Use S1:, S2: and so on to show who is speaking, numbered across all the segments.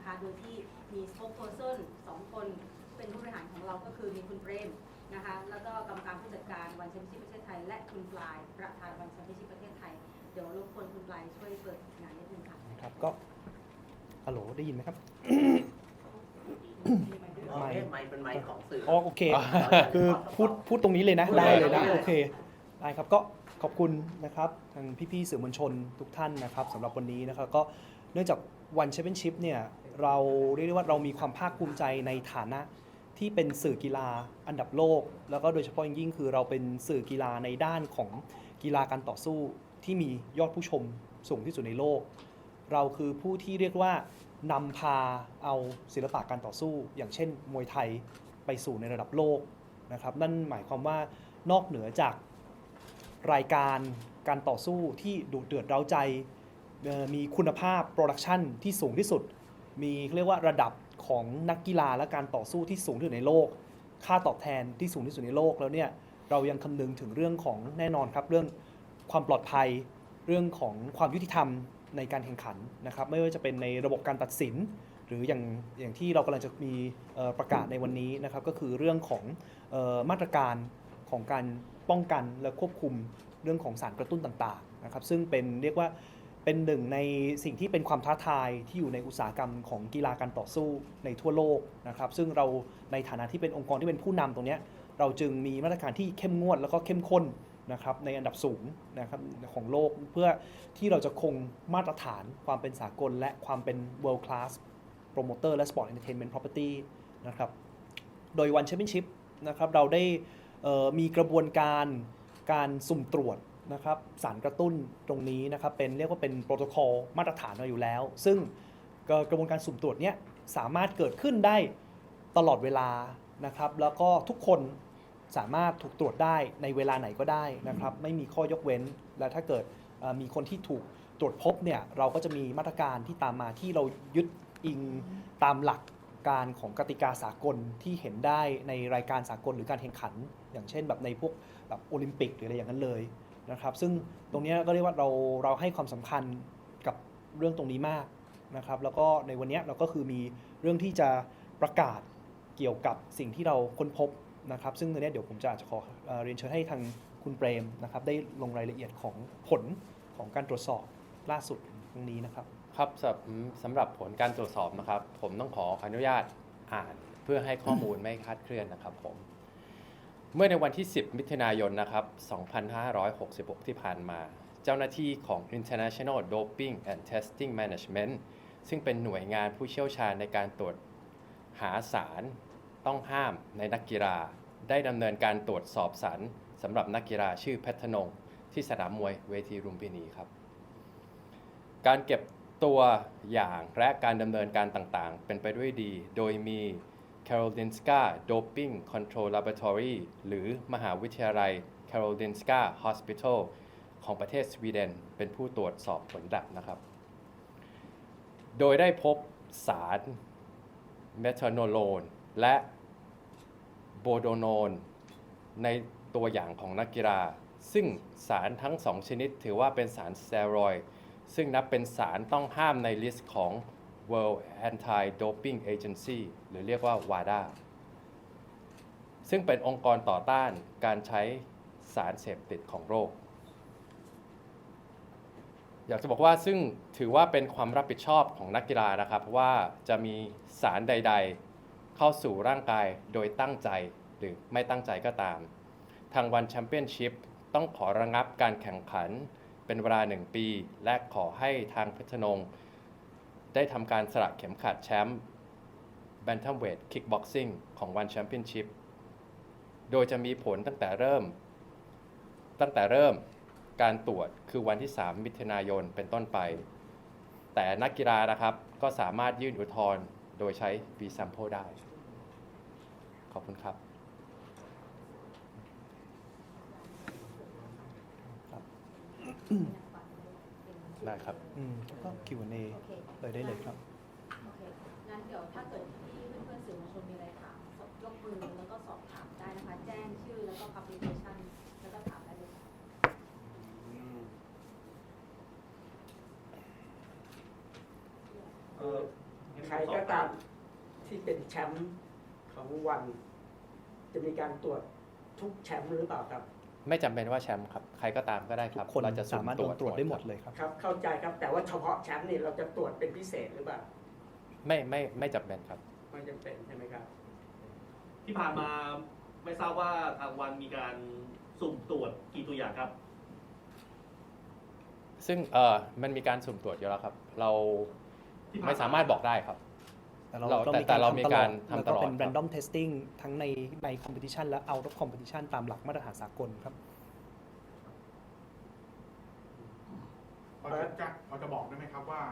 S1: นะคะ โดยที่มีส p อ k เพ r s o n สองคนเป็นผู้บริหารของเราก็คือมีคุณเปรมนะคะ แล้วก็กรรมการผู้จัดการวันแชมเปี้ยนชิพประเทศไทย และคุณปลายประธานวันแชมเปี้ยนชิพประเทศไทย เดี๋ยวรบกวนคุณปลายช่วยเปิดงานนิดนึงค่ะ
S2: นะครับก็ฮัลโหลได้ยินไหมครับ
S3: ไมค์ไมค์เป็นไมค์ของสื่อ
S2: อ๋อโอเค คือพูดพูดตรงนี้เลยนะ ได้เลยนะโอเคได้ครับก็ขอบคุณนะครับทางพี่ๆสื่อมวลชนทุกท่านนะครับสำหรับวันนี้นะครับก็เนื่องจากวันแชมเปี้ยนชิพเนี่ย เราเรียกได้ว่าเรามีความภาคภูมิใจในฐานะที่เป็นสื่อกีฬาอันดับโลก แล้วก็โดยเฉพาะอย่างยิ่งคือเราเป็นสื่อกีฬาในด้านของกีฬาการต่อสู้ที่มียอดผู้ชมสูงที่สุดในโลก เราคือผู้ที่เรียกว่านำพาเอาศิลปะการต่อสู้ อย่างเช่น มวยไทยไปสู่ในระดับโลกนะครับนั่นหมายความว่านอกเหนือจากรายการการต่อสู้ที่ดุเดือดเร้าใจมีคุณภาพโปรดักชันที่สูงที่สุด มีเรียกว่าระดับของนักกีฬาและการต่อสู้ที่สูงที่สุดในโลก ค่าตอบแทนที่สูงที่สุดในโลกแล้วเนี่ยเรายังคำนึงถึงเรื่องของแน่นอนครับเรื่องความปลอดภัยเรื่องของความยุติธรรมในการแข่งขันนะครับไม่ว่าจะเป็นในระบบการตัดสิน หรืออย่างอย่างที่เรากำลังจะมีประกาศในวันนี้นะครับก็คือเรื่องของออมาตรการของการป้องกันและควบคุมเรื่องของสารกระตุ้นต่างๆนะครับซึ่งเป็นเรียกว่า เป็นหนึ่งในสิ่งที่เป็นความท้าทายที่อยู่ในอุตสาหกรรมของกีฬาการต่อสู้ในทั่วโลกนะครับ ซึ่งเราในฐานะที่เป็นองค์กรที่เป็นผู้นำตรงนี้เราจึงมีมาตรการที่เข้มงวดแล้วก็เข้มข้นนะครับในอันดับสูงนะครับของโลกเพื่อที่เราจะคงมาตรฐานความเป็นสากล และความเป็น world class promoter และ sport entertainment property นะครับโดยวันแชมเปี้ยนชิพนะครับเราได้มีกระบวนการการสุ่มตรวจ นะครับสารกระตุ้นตรงนี้นะครับเป็นเรียกว่าเป็นโปรโตคอลมาตรฐานมาอยู่แล้ว ซึ่งกระบวนการสุ่มตรวจเนี้ยสามารถเกิดขึ้นได้ตลอดเวลานะครับแล้วก็ทุกคนสามารถถูกตรวจได้ในเวลาไหนก็ได้นะครับไม่มีข้อยกเว้น และถ้าเกิดมีคนที่ถูกตรวจพบเนี่ยเราก็จะมีมาตรการที่ตามมาที่เรายึดอิงตามหลักการของกติกาสากลที่เห็นได้ในรายการสากลหรือการแข่งขัน อย่างเช่นแบบในพวกแบบโอลิมปิกหรืออะไรอย่างนั้นเลย นะครับ ซึ่งตรงนี้ก็เรียกว่าเราเราให้ความสำคัญกับเรื่องตรงนี้มากนะครับ แล้วก็ในวันนี้เราก็คือมีเรื่องที่จะประกาศเกี่ยวกับสิ่งที่เราค้นพบนะครับ ซึ่งตรงนี้เดี๋ยวผมจะอาจจะขอเอเรียนเชิญให้ทางคุณเปรมนะครับได้ลงรายละเอียดของผลของการตรวจสอบล่าสุดตรงนี้นะครับ
S4: ครับสำหรับผลการตรวจสอบนะครับ ผมต้องขออนุญาตอ่านเพื่อให้ข้อมูลไม่คาดเคลื่อนนะครับผม เมื่อในวันที่ 10 มิถุนายนนะครับ 2566 ที่ผ่านมา เจ้าหน้าที่ของ International Doping and Testing Management ซึ่งเป็นหน่วยงานผู้เชี่ยวชาญในการตรวจหาสารต้องห้ามในนักกีฬา ได้ดำเนินการตรวจสอบสารสำหรับนักกีฬาชื่อเพชรธนง ที่สนามมวยเวทีรุมพินีครับ การเก็บตัวอย่างและการดำเนินการต่างๆ เป็นไปด้วยดี โดยมี Karolinska Doping Control Laboratory หรือมหาวิทยาลัย Karolinska Hospital ของประเทศสวีเดน เป็นผู้ตรวจสอบผลดับนะครับ โดยได้พบสารเมทานโลนและโบโดโนนในตัวอย่างของนักกีฬา ซึ่งสารทั้งสองชนิดถือว่าเป็นสารสเตียรอยซึ่งนับเป็นสารต้องห้ามในลิสต์ของ World Anti-Doping Agency หรือเรียกว่า WADA ซึ่งเป็นองค์กรต่อต้านการใช้สารเสพติดของโรค อยากจะบอกว่าซึ่งถือว่าเป็นความรับผิดชอบของนักกีฬานะครับว่าจะมีสารใด ๆ เข้าสู่ร่างกายโดยตั้งใจหรือไม่ตั้งใจก็ตาม ทางวันแชมเปี้ยนชิพต้องขอระงับการแข่งขันเป็นเวลา 1 ปี และขอให้ทางพชรนง ได้ทำการสละเข็มขัดแชมป์ Bantamweight Kickboxing ของวันแชมเปี้ยนชิพ โดยจะมีผลตั้งแต่เริ่ม ตั้งแต่เริ่มการตรวจคือวันที่ 3 มิถุนายนเป็นต้นไป แต่นักกีฬานะครับก็สามารถยื่นอุทธรณ์โดยใช้ V sample ได้ ขอบคุณครับ ได้ครับ
S2: อืมก็ Q&A
S1: โอเค
S2: เลยได้เลยครับ
S1: โอเคงั้นเดี๋ยวถ้าเกิดที่เพื่อนๆสื่อมวลชนมีอะไรถามยกมือแล้วก็สอบถามได้นะคะ แจ้งชื่อแล้วก็ publication แล้วก็ถามได้เลยค่ะ
S3: เออคล้าย
S5: รก็ตามที่เป็นแชมป์ของวัน จะมีการตรวจทุกแชมป์หรือเปล่าครับ
S4: ไม่จำเป็นว่าแชมป์ครับ ใครก็ตามก็ได้ค
S2: ทุ
S4: รับ
S2: กคน
S4: เราจะ
S2: สามารถโดนตรวจได้หมดเลยครับ
S5: ครับ เข้าใจครับ แต่ว่าเฉพาะแชมป์นี่เราจะตรวจเป็นพิเศษหรือเปล่า
S4: ไม่ไม่ไม่จำเป็นครับ
S5: ไม่จำเป็นใช่ไหมครับ
S6: ที่ผ่านมาไม่ทราบว่าทางวันมีการสุ่มตรวจกี่ตัวอย่างครับ
S4: ซึ่งเออมันมีการสุ่มตรวจอยู่แล้วครับ เรา
S6: ที่ผ่านมา
S4: ไม่สามารถบอกได้ครับ
S2: แต่เรา
S4: เรา
S2: ต้อง
S4: แต่
S2: มี
S4: แต่
S2: การ
S4: เรามี
S2: ทำตล
S4: กา
S2: อ
S4: ร
S2: ด
S4: ทำ
S2: แล้ว
S4: ต
S2: ก็
S4: ลอด
S2: เป็น
S4: ครับ
S2: random testing ทั้งในใน competition และ out of competition ตามหลักมาตรฐานสากลครับ
S7: พอจะจะพอจะบอกได้ไหมครับว่า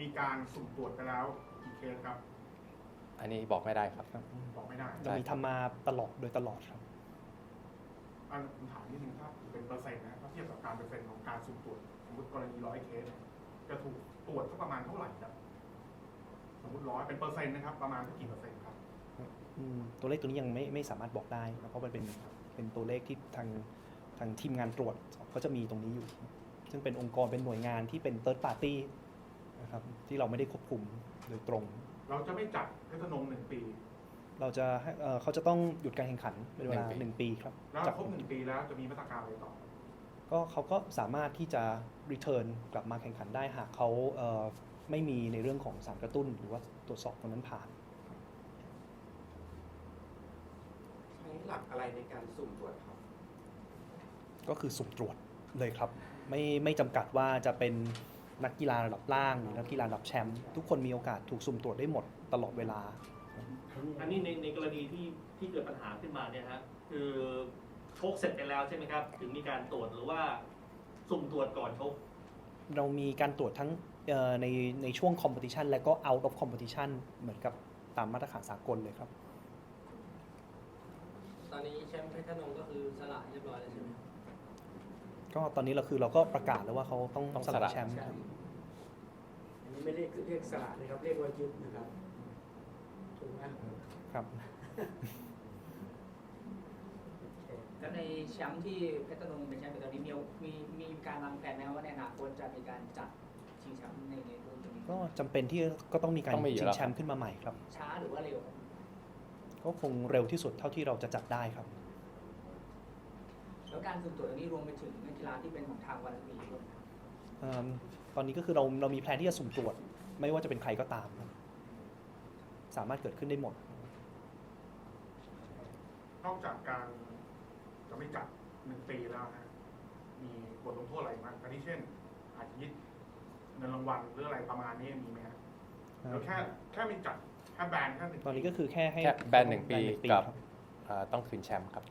S7: มีการสุ่มตรวจไปแล้วกี่เคสครับ
S4: อันนี้บอกไม่ได้ครับ
S7: บอกไม่ได้
S2: เรามีทำมาตลอดโดยตลอดครับ
S7: อันผมถามนิดนึงถ้าเป็นเปอร์เซ็นต์นะถ้าเทียบกับการเปอร์เซ็นต์ของการสุ่มตรวจสมมติกรณีร้อยเคสเนี่ยจะถูกตรวจสักประมาณเท่าไหร่ครับ สมมติร้อยเป็นเปอร์เซ็นต์นะครับ ประมาณสักกี่เปอร์เซ็นต์ครับ
S2: อืมตัวเลขตัวนี้ยังไม่ไม่สามารถบอกได้นะเพราะมันเป็นเป็นตัวเลขที่ทางทางทีมงานตรวจเขาจะมีตรงนี้อยู่ ซึ่งเป็นองค์กรเป็นหน่วยงานที่เป็น third party นะครับที่เราไม่ได้ควบคุมโดยตรง
S7: เราจะไม่จัดเพชรนงหนึ่งปี
S2: เราจะให้เอ่อเขาจะต้องหยุดการแข่งขันเป็นเวลา
S4: หนึ่งปี
S2: หนึ่งปีครับ
S7: แล้ว
S2: จาก
S7: ครบหนึ่งปีแล้วจะมีมาตรการอะไรต่อ
S2: ก็เขาก็สามารถที่จะ return กลับมาแข่งขันได้หากเขาเอ่อไม่มีในเรื่องของสารกระตุ้น หรือว่าตรวจสอบตรงนั้นผ่าน
S3: ใช้หลักอะไรในการสุ่มตรวจครับ
S2: ก็คือสุ่มตรวจเลยครับ ไม่ไม่จำกัดว่าจะเป็นนักกีฬาระดับล่างหรือนักกีฬาระดับแชมป์ทุกคนมีโอกาสถูกสุ่มตรวจได้หมดตลอดเวลา
S6: อันนี้ในในกรณีที่ที่เกิดปัญหาขึ้นมาเนี่ยฮะคือ ชกเสร็จไปแล้วใช่ไหมครับ ถึงมีการตรวจหรือว่าสุ่มตรวจก่อนชก
S2: เรามีการตรวจทั้งเอ่อในในช่วง competition และก็ out of competition เหมือนกับตามมาตรฐานสากลเลยครับ
S8: ตอนนี้แชมป์เพชรนงก็คือสละเรียบร้อยแล้วใช่ไหมครับ
S2: ก็ตอนนี้เราคือเราก็ประกาศแล้วว่าเขาต้อง
S4: ต้อง
S2: ส
S4: ส
S2: ละ
S4: ละ
S2: แชมป์ครับ
S5: อันนี้ไม่เรียกเรียกสละนะครับ เรียกว่ายึดนะครับ ถูกไหม
S2: ครับ
S8: แล้วในแชมป์ที่เพชรนงเป็นแชมป์อยู่ตอนนี้มีมีมีการวางแผนไหมครับว่าในอนาคตจะมีการจัดชิงแชมป์ในในรุ่นตรงนี้
S2: ก็จำเป็นที่ก็ต้องมีการ
S4: ต้องมีอยู่
S2: ชิ
S4: แล้
S2: ง
S4: ว
S2: แชมป์ขึ้นมาใหม่ครับ
S8: ช้าหรือว่าเร็วครับ
S2: ก็คงเร็วที่สุดเท่าที่เราจะจัดได้ครับ
S8: แล้วการสุ่มตรวจอันนี้รวมไปถึงนักกีฬาที่เป็นของทางวันมีด้วยนะครับ
S2: เอิ่มตอนนี้ก็คือเราเรามีแพลนที่จะสุ่มตรวจ ไม่ว่าจะเป็นใครก็ตามครับสามารถเกิดขึ้นได้หมด
S7: นอกจากการ จะไม่จัดหนึ่งปีแล้วฮะมีบทลงโทษอะไรบ้างอันนี้เช่น อาจจะยึดเงินรางวัลหรืออะไรประมาณนี้มีไหมฮะหรือแค่แค่ไม่จัดแค่แบนแค่หนึ่ง
S2: ตอนนี้ก็คือแค่ให้
S4: แค่แบนหนึ่งปี
S2: แบหนึ่ง
S4: กับ
S2: ครับ
S4: เอ่อต้องคืนแชมป์ครับ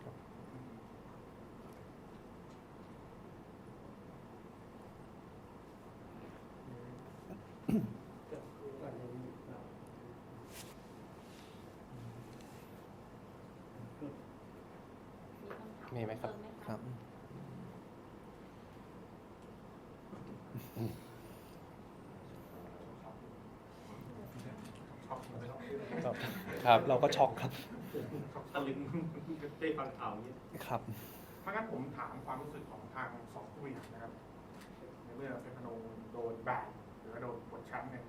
S4: มีไหมครับ
S2: ครับ
S7: ช็อกเลยครับ
S2: ครับ
S4: ครับ
S2: เราก็ช็อกครับ
S6: ตะลึงได้ฟังข่าวนี้
S2: ครับ
S7: ถ้างั้นผมถามความรู้สึกของทางสองผู้บริหารนะครับ ในเมื่อเป็นพนงโดนแบนหรือว่าโดนปลดแชมป์เนี่ย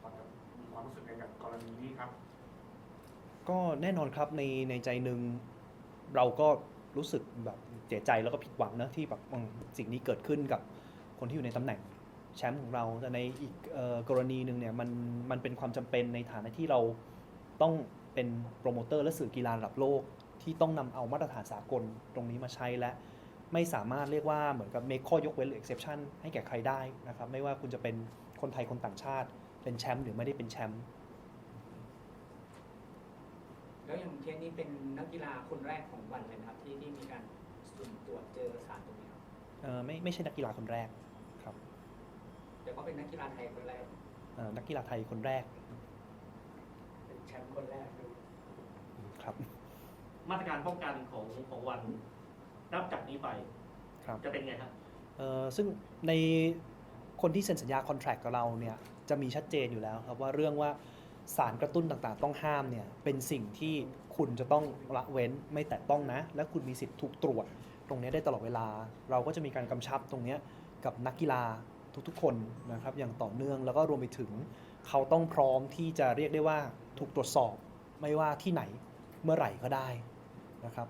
S7: พอจะมีความรู้สึกในกับกรณีนี้ครับ
S2: ก็แน่นอนครับในในใจหนึ่งเราก็รู้สึกแบบเสียใจแล้วก็ผิดหวังนะที่แบบอืมสิ่งนี้เกิดขึ้นกับคนที่อยู่ในตำแหน่งแชมป์ของเราแต่ในอีกเอ่อกรณีหนึ่งเนี่ยมันมันเป็นความจำเป็นในฐานะที่เรา ต้องเป็นโปรโมเตอร์และสื่อกีฬาระดับโลกที่ต้องนำเอามาตรฐานสากลตรงนี้มาใช้และไม่สามารถเรียกว่าเหมือนกับ make ข้อยกเว้นหรือ exception ให้แก่ใครได้นะครับไม่ว่าคุณจะเป็นคนไทยคนต่างชาติ เป็นแชมป์หรือไม่ได้เป็นแชมป์
S8: แล้วอย่างเคสนี้เป็นนักกีฬาคนแรกของวันเลยนะครับที่ที่มีการสุ่มตรวจเจอสารตรงนี้ครับ
S2: เอ่อไม่ไม่ใช่นักกีฬาคนแรกครับ
S8: แต่ก็เป็นนักกีฬาไทยคนแรก
S2: เอ่อนักกีฬาไทยคนแรก
S5: เป็น แชมป์คนแรกด้วย
S2: ครับ
S6: มาตรการป้องกันของของวันนับจากนี้ไป
S2: ครับ
S6: จะเป็นไงครับ
S2: เอ่อซึ่งในคนที่เซ็นสัญญาคอนแทรคกับเราเนี่ยจะมีชัดเจนอยู่แล้วครับว่าเรื่องว่าสารกระตุ้นต่างๆ ต้องห้ามเนี่ยเป็นสิ่งที่คุณจะต้องละเว้นไม่แตะต้องนะ และคุณมีสิทธิ์ถูกตรวจ ตรงนี้ได้ตลอดเวลา เราก็จะมีการกำชับตรงเนี้ยกับนักกีฬาทุกๆ คนนะครับอย่างต่อเนื่องแล้วก็รวมไปถึงเขาต้องพร้อมที่จะเรียกได้ว่า ถูกตรวจสอบไม่ว่าที่ไหนเมื่อไหร่ก็ได้นะครับ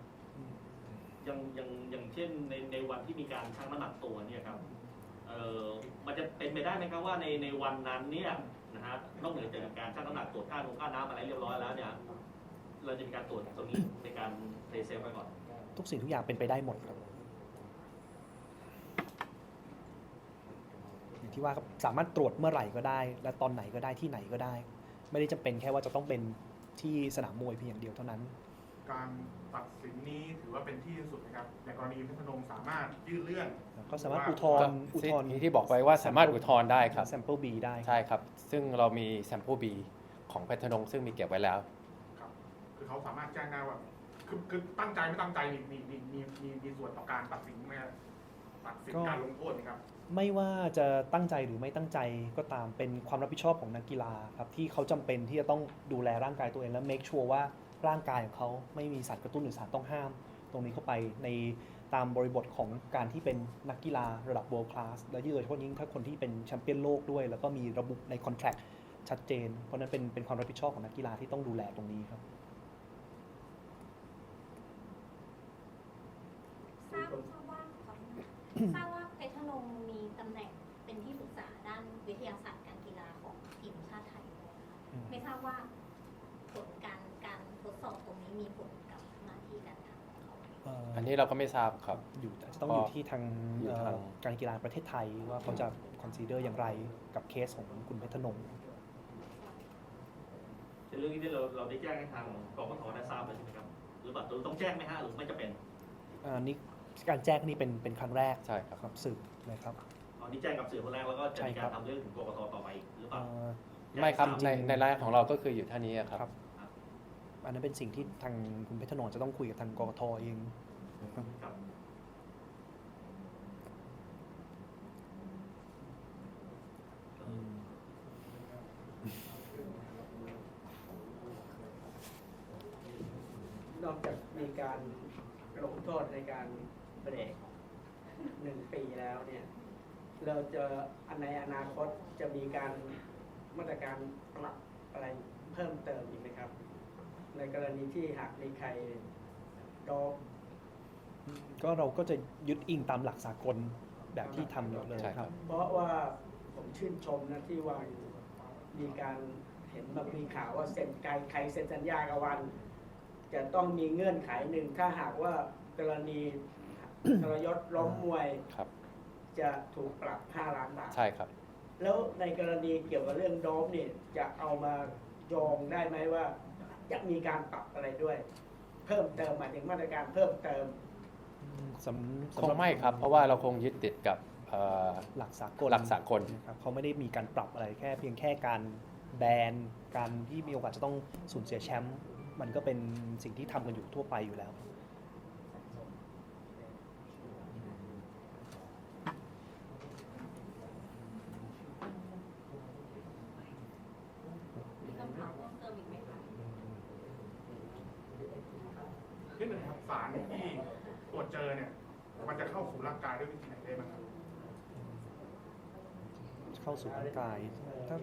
S6: อย่างอย่างอย่างเช่นในในวันที่มีการชั่งน้ำหนักตัวเนี่ยครับเอ่อมันจะเป็นไปได้ไหมครับว่าในในวันนั้นเนี่ยนะฮะนอกเหนือจากการชั่งน้ำหนักตรวจค่าลงค่าน้ำอะไรเรียบร้อยแล้วเนี่ยเราจะมีการตรวจตรงนี้ในการเพลย์เซฟไว้ก่อน
S2: ทุกสิ่งทุกอย่างเป็นไปได้หมดครับอย่างที่ว่าครับสามารถตรวจเมื่อไหร่ก็ได้ และตอนไหนก็ได้ที่ไหนก็ได้ ไม่ได้จำเป็นแค่ว่าจะต้องเป็นที่สนามมวยเพียงอย่างเดียวเท่านั้น
S7: การตัดสินนี้ถือว่าเป็นที่สุดนะครับในกรณีเพชรพนมสามารถยื่นเรื่อง
S2: ก็สามารถอุทธรณ์อุทธรณ์
S4: ที่ที่บอกไว้ว่าสามารถอุทธรณ์ได้ครับ
S2: sample B ได้
S4: ใช่ครับ ซึ่งเรามี sample B ของเพชรนงซึ่งมีเก็บไว้แล้ว
S7: ครับ คือเขาสามารถแจ้งได้ว่าคือคือตั้งใจไม่ตั้งใจมีมีมีมีมีมีส่วนต่อการตัดสินไหมครับตัดสิน
S2: ก็
S7: การลงโทษไหมครับ
S2: ไม่ว่าจะตั้งใจหรือไม่ตั้งใจก็ตามเป็นความรับผิดชอบของนักกีฬาครับที่เขาจำเป็นที่จะต้องดูแลร่างกายตัวเองและ make sure ว่าร่างกายของเขาไม่มีสารกระตุ้นหรือสารต้องห้าม ตรงนี้เข้าไปในตามบริบทของการที่เป็นนักกีฬาระดับ world class และยิ่งโดยเฉพาะยิ่งถ้าคนที่เป็นแชมเปี้ยนโลกด้วย แล้วก็มีระบุใน contract ชัดเจน เพราะนั้นเป็นเป็นความรับผิดชอบของนักกีฬาที่ต้องดูแลตรงนี้ครับ
S9: ทราบทราบว่า อ่อ
S2: อ
S9: อันนี้เรา
S4: ก็ไม่ทราบครับ
S2: อยู่จะต้องอยู่ที่ทาง
S4: อยู่ทาง
S2: เอ่อการกีฬาประเทศไทยว่าเขาจะ consider อย่างไรกับเคสของคุณเพชรนงค์
S6: ในเรื่องนี้เนี่ยเราเราได้แจ้งให้ทางกกทได้ทราบแล้วใช่ไหมครับหรือแบบเราต้องแจ้งไหมฮะหรือไม่จะเป็น
S2: อันนี้การแจ้งนี่เป็นเป็นครั้งแรก
S4: ใช่ครับ
S2: ครับสื่อนะครับ
S6: ตอนนี้แจ้งกับสื่อคนแรกแล้วก็จะมี
S2: ใช่ครั
S6: การ
S2: บ
S6: ทำเรื่องถึงกกตต่อไปอีกหรือเปล่า
S2: เอ่อ
S4: ไม่ครับ
S2: จริ
S4: ใน
S2: งๆ
S4: ในรายของเราก็คืออยู่เท่านี้อะครับ
S2: ครับ อันนั้นเป็นสิ่งที่ทางคุณเพชรนงค์จะต้องคุยกับทางกกทเอง
S6: ครับ
S5: นอกจากมีการลงโทษในการเบรกหนึ่งปีแล้วเนี่ย เราจะในอนาคตจะมีการมาตรการปรับอะไรเพิ่มเติมอีกไหมครับ ในกรณีที่หากมีใครโดน
S2: ก็เราก็จะยึดอิงตามหลักสากลแบบที่ทำอยู่เลย
S4: ใช่
S2: ค
S4: ครั
S2: รับ
S4: บ
S5: เพราะว่าผมชื่นชมนะที่ว่ามีการเห็นมามีข่าวว่าเซ็นใครใครเซ็นสัญญากับวัน จะต้องมีเงื่อนไขหนึ่งถ้าหากว่ากรณี ทรยศล้มมวย
S4: ครับ
S5: จะถูกปรับ 5 ล้านบาท
S4: ใช่ครับ
S5: แล้วในกรณีเกี่ยวกับเรื่องโดมเนี่ยจะเอามาโยงได้ไหมว่า จะมีการปรับอะไรด้วย เพิ่มเติมหมายถึงมาตรการเพิ่มเติม
S2: สำ
S4: ค
S2: สำห
S4: ง
S2: รับ
S4: ไม่ครับ เพราะว่าเราคงยึดติดกับเอ่อ
S2: หลักสากล
S4: หลักสากล
S2: นะครับเขาไม่ได้มีการปรับอะไรแค่เพียงแค่การแบนการที่มีโอกาสจะต้องสูญเสียแชมป์มันก็เป็นสิ่งที่ทำกันอยู่ทั่วไปอยู่แล้ว
S1: มีคำถามเพิ่มเติมอีกไหมคะ
S7: นี่เป็นครับสารที่ตรวจเจอเนี่ย มันจะเข้าสู่ร่างกายด้วยวิธีไหนได้บ้างครับ
S2: เข้า สู่ร่างกายถ้า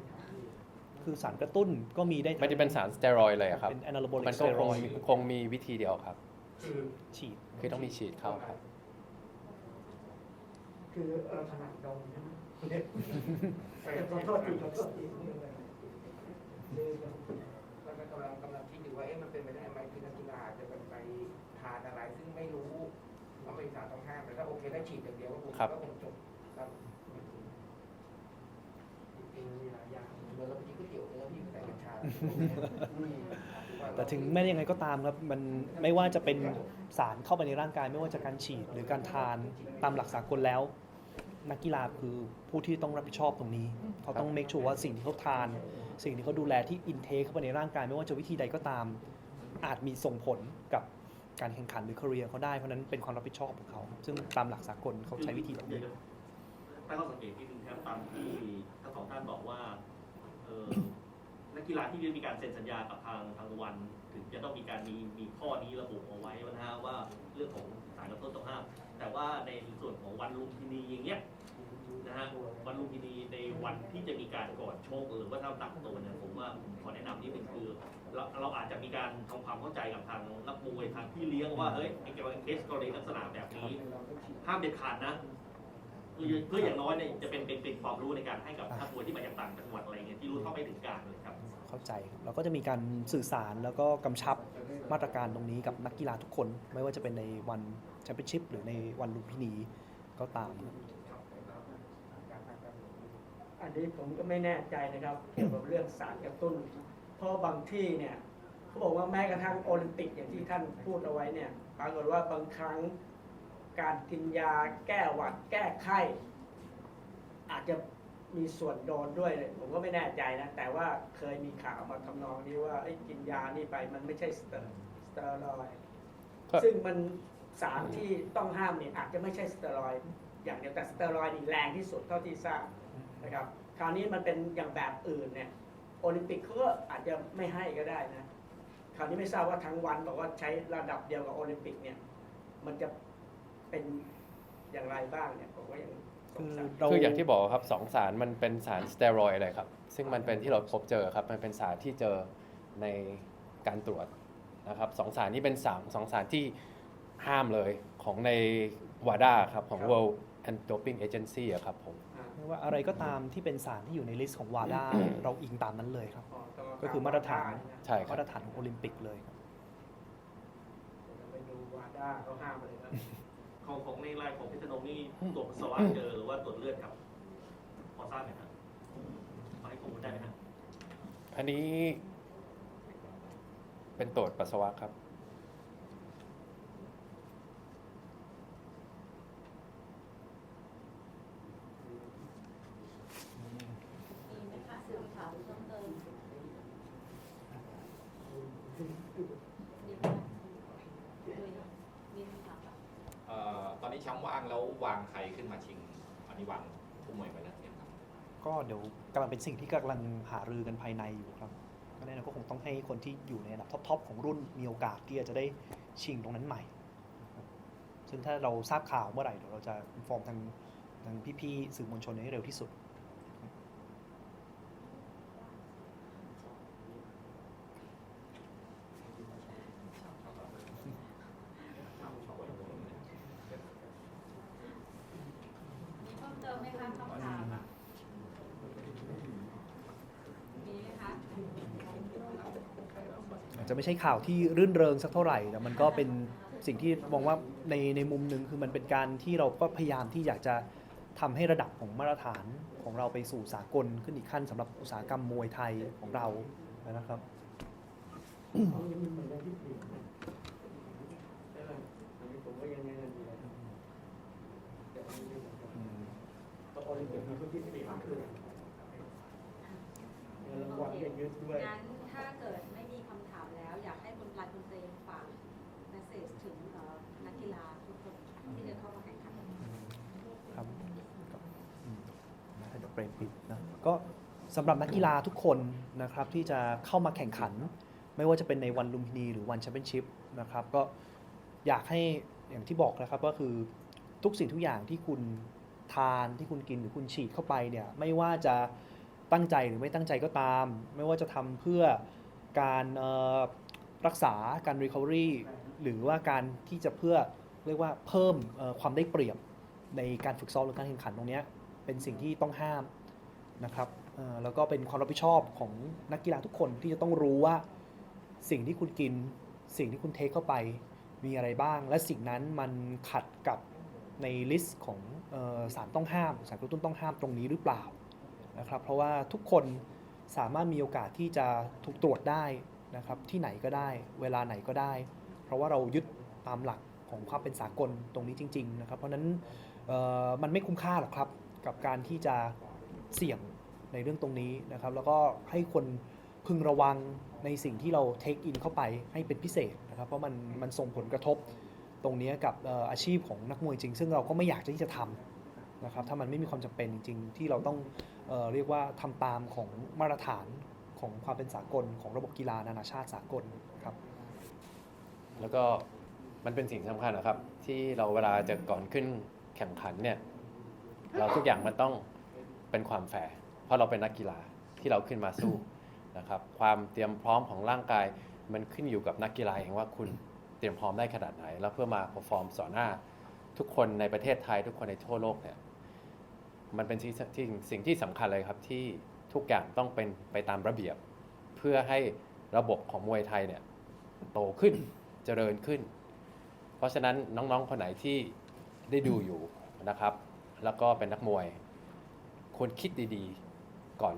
S2: คือสารกระตุ้นก็มีได้ทั้ง
S4: ไม่ได้เป็นสารสเตียรอยด์เลยอะครับ
S2: เป็น anabolic
S4: มันก็คง
S2: steroid
S4: คงมีวิธีเดียวครับ
S7: คือ
S2: ฉีด
S4: คือต้องมีฉีดเข้าครับ
S5: คือเราถนัดดมใช่ไหม
S7: เสพ
S5: ขอโทษทีขอโทษที
S3: แล้วก็กำลังกำลังคิดอยู่ว่าเอ๊ะมันเป็นไปได้ไหมที่นักกีฬาจะไปไปทานอะไรซึ่งไม่รู้ว่าเป็นสารต้องห้ามแต่ถ้าโอเคได้ฉีดอย่างเดียวก็คง
S4: ครับ
S3: ก็คงจบครับจริงๆ มีหลายอย่างเหมือนเราไปกินก๋วยเตี๋ยวเนื้อพี่ใส่กัญชา
S2: แต่ถึงแม้ยังไงก็ตามครับมันไม่ว่าจะเป็นสารเข้าไปในร่างกาย ไม่ว่าจะการฉีดหรือการทานตามหลักสากลแล้ว นักกีฬาคือผู้ที่ต้องรับผิดชอบตรงนี้ เขาต้อง make sure ว่าสิ่งที่เขาทาน สิ่งที่เขาดูแลที่ intake เข้าไปในร่างกาย ไม่ว่าจะวิธีใดก็ตาม อาจมีส่งผลกับการแข่งขันหรือ career เขาได้เพราะนั้นเป็นความรับผิดชอบของเขา ซึ่งตามหลักสากลเขาใช้วิธีแบบนี้
S6: ตั้งข้อสังเกตนิดนึงครับตามที่ทั้งสองท่านบอกว่าเออนักกีฬาที่ได้มีการเซ็นสัญญากับทางทางวัน ถึงจะต้องมีการมีมีข้อนี้ระบุเอาไว้นะฮะว่าเรื่องของสารกระตุ้นต้องห้ามแต่ว่าในส่วนของวันลุมพินีอย่างเงี้ยนะฮะวันลุมพินีในวันที่จะมีการก่อนโชคหรือว่าถ้าตักตัวเนี่ยผมว่าขอแนะนำนี่เป็นคือเราเราอาจจะมีการทำความเข้าใจกับทางนักมวยทางพี่เลี้ยงว่าเฮ้ยไอ้เคสกรณีลักษณะแบบนี้ห้ามเด็ดขาดนะ เพื่อเพื่ออย่างน้อยเนี่ยจะเป็นเป็นเป็นความรู้ในการให้กับนักมวยที่มาจากต่างจังหวัดอะไรเงี้ยที่รู้เท่าไม่ถึงการเลยครับ
S2: เข้าใจครับเราก็จะมีการสื่อสารแล้วก็กำชับมาตรการตรงนี้กับนักกีฬาทุกคน ไม่ว่าจะเป็นในวันแชมเปี้ยนชิพหรือในวันลุมพินีก็ตาม
S5: อันนี้ผมก็ไม่แน่ใจนะครับ เกี่ยวกับเรื่องสารกระตุ้น เพราะบางที่เนี่ยเขาบอกว่าแม้กระทั่งโอลิมปิกอย่างที่ท่านพูดเอาไว้เนี่ยปรากฏว่าบางครั้ง การกินยาแก้หวัดแก้ไข้ อาจจะมีส่วนโดนด้วย ผมก็ไม่แน่ใจนะ แต่ว่าเคยมีข่าวมาทำนองนี้ว่ากินยานี่ไปมันไม่ใช่สเตอร์สเตอรอยซึ่งมันสารที่ต้องห้ามเนี่ยอาจจะไม่ใช่สเตอรอยอย่างเดียวแต่สเตอรอยนี่แรงที่สุดเท่าที่ทราบนะครับคราวนี้มันเป็นอย่างแบบอื่นเนี่ยโอลิมปิกเขาก็อาจจะไม่ให้ก็ได้นะคราวนี้ไม่ทราบว่าทั้งวันบอกว่าใช้ระดับเดียวกับโอลิมปิกเนี่ยมันจะ เป็นอย่างไรบ้างเนี่ยผมก็ยังส
S2: คื
S5: ง
S2: อ
S5: สัย
S2: เรา
S4: คืออย่างที่บอกครับสองสารมันเป็นสารสเตียรอยด์เลยครับ ซึ่งมันเป็นที่เราพบเจอครับ มันเป็นสารที่เจอในการตรวจนะครับสองสารนี้เป็นสารสองสารที่ห้ามเลยของในวาดาครับ ของ World Anti-Doping Agency อะครับผม
S5: อ่า
S2: ไม่ว่าอะไรก็ตามที่เป็นสารที่อยู่ในลิสต์ของวาดาเราอิงตามนั้นเลยครับ
S5: อ๋อต้องเก็
S2: คือมาตรฐาน
S5: ได้นะ
S4: ใช่ครั
S2: มา
S4: บ
S2: ตรฐานของโอลิมปิกเลยครับ
S5: เราไปดูวาด้าเขาห้ามเลยนะ
S6: ของของในรายของเพชรนงค์นี่ตรวจปัสสาวะเจอหรือว่าตรวจเลือดครับ พอทราบไหมครับขอให้ข้อมูลได้ไหมครับ
S4: อันนี้เป็นตรวจปัสสาวะครับ
S1: มีไหมคะสื่อข่าวเพิ่มเติมมีไหมมีคำถามปะ
S10: เอ่อตอนนี้แชมป์ วางใครขึ้นมาชิงอันนี้วางผู้มวยไปแล้วเนี่ยครับ
S2: ก็เดี๋ยวกำลังเป็นสิ่งที่กำลังหารือกันภายในอยู่ครับก็แน่นอนก็คงต้องให้คนที่อยู่ในระดับท็อปๆของรุ่นมีโอกาสที่จะได้ชิงตรงนั้นใหม่ ซึ่งถ้าเราทราบข่าวเมื่อไหร่เดี๋ยวเราจะอินฟอร์มทางทางพี่ๆสื่อมวลชนให้เร็วที่สุด
S1: มีเพิ่มเติมไหมคะคำถามอะมีไหมคะ
S2: อา จจะไม่ใช่ข่าวที่รื่นเริงสักเท่าไหร่ แต่มันก็เป็นสิ่งที่มองว่าในในมุมหนึ่งคือมันเป็นการที่เราก็พยายามที่อยากจะทำให้ระดับของมาตรฐานของเราไปสู่สากลขึ้นอีกขั้นสำหรับอุตสาหกรรมมวยไทยของเรานะครับ
S5: อันนี้มันเป็นเรื่องที่ผิดนะใช่ไห รปิด
S1: นะ
S2: ก็สำหรับนักกีฬาทุกคนนะครับที่จะเข้ามาแข่งขัน ไม่ว่าจะเป็นในวันลุมพินีหรือวันแชมเปี้ยนชิพนะครับก็อยากให้อย่างที่บอกนะครับก็คือทุกสิ่งทุกอย่างที่คุณทานที่คุณกินหรือคุณฉีดเข้าไปเนี่ยไม่ว่าจะตั้งใจหรือไม่ตั้งใจก็ตาม ไม่ว่าจะทำเพื่อการรักษาการ recovery หรือว่าการที่จะเพื่อเรียกว่าเพิ่มความได้เปรียบในการฝึกซ้อมหรือการแข่งขันตรงนี้ เป็นสิ่งที่ต้องห้ามนะครับแล้วก็เป็นความรับผิดชอบของนักกีฬาทุกคนที่จะต้องรู้ว่าสิ่งที่คุณกิน สิ่งที่คุณเทคเข้าไปมีอะไรบ้าง และสิ่งนั้นมันขัดกับในลิสต์ของออสารต้องห้าม สารกระตุ้นต้องห้ามตรงนี้หรือเปล่านะครับ เพราะว่าทุกคนสามารถมีโอกาสที่จะถูกตรวจได้นะครับที่ไหนก็ได้ เวลาไหนก็ได้ เพราะว่าเรายึดตามหลักของความเป็นสากลตรงนี้จริง ๆ นะครับ เพราะนั้นมันไม่คุ้มค่าหรอกครับ กับการที่จะเสี่ยงในเรื่องตรงนี้นะครับ แล้วก็ให้คนพึงระวังในสิ่งที่เราเทคอินเข้าไปให้เป็นพิเศษนะครับ เพราะมันมันส่งผลกระทบตรงนี้กับอาชีพของนักมวยจริง ซึ่งเราก็ไม่อยากที่จะทำนะครับ ถ้ามันไม่มีความจำเป็นจริง ๆ ที่เราต้องเออเรียกว่าทำตามของมาตรฐานของความเป็นสากลของระบบกีฬานานาชาติสากลครับ
S4: แล้วก็มันเป็นสิ่งสำคัญนะครับ ที่เราเวลาจะก่อนขึ้นแข่งขันเนี่ย เราทุกอย่างมันต้องเป็นความแฟร์เพราะเราเป็นนักกีฬาที่เราขึ้นมาสู้นะครับ ความเตรียมพร้อมของร่างกายมันขึ้นอยู่กับนักกีฬาเองว่าคุณเตรียมพร้อมได้ขนาดไหน แล้วเพื่อมาเ e อร์ฟอร์มต่อหน้า ทุกคนในประเทศไทย ทุกคนในทั่วโลกเนี่ยมันเป็นสิ่งที่สิ่งที่สำคัญเลยครับที่ทุกอย่างต้องเป็นไปตามระเบียบ เพื่อให้ระบบของมวยไทยเนี่ยโตขึ้นเจริญขึ้น เพราะฉะนั้นน้องๆคนไหนที่ได้ดูอยู่นะครับ แล้วก็เป็นนักมวย ควรคิดดีๆก่อน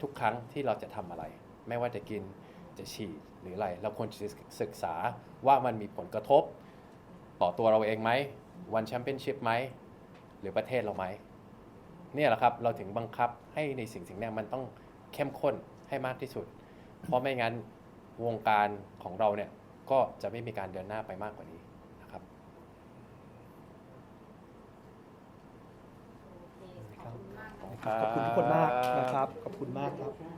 S4: ทุกครั้งที่เราจะทำอะไร ไม่ว่าจะกินจะฉีดหรืออะไร เราควรศึกษาว่ามันมีผลกระทบ ต่อตัวเราเองไหมวันแชมเปี้ยนชิพไหมหรือประเทศเราไหมเนี่ยแหละครับเราถึงบังคับให้ในสิ่งสิ่งนี้มันต้องเข้มข้นให้มากที่สุด เพราะไม่งั้นวงการของเราเนี่ยก็จะไม่มีการเดินหน้าไปมากกว่านี้นะครับ
S1: โอเคขอบคุณมากนะ
S2: ขอบคุณทุกคนมากนะครับ ขอบคุณมากครับ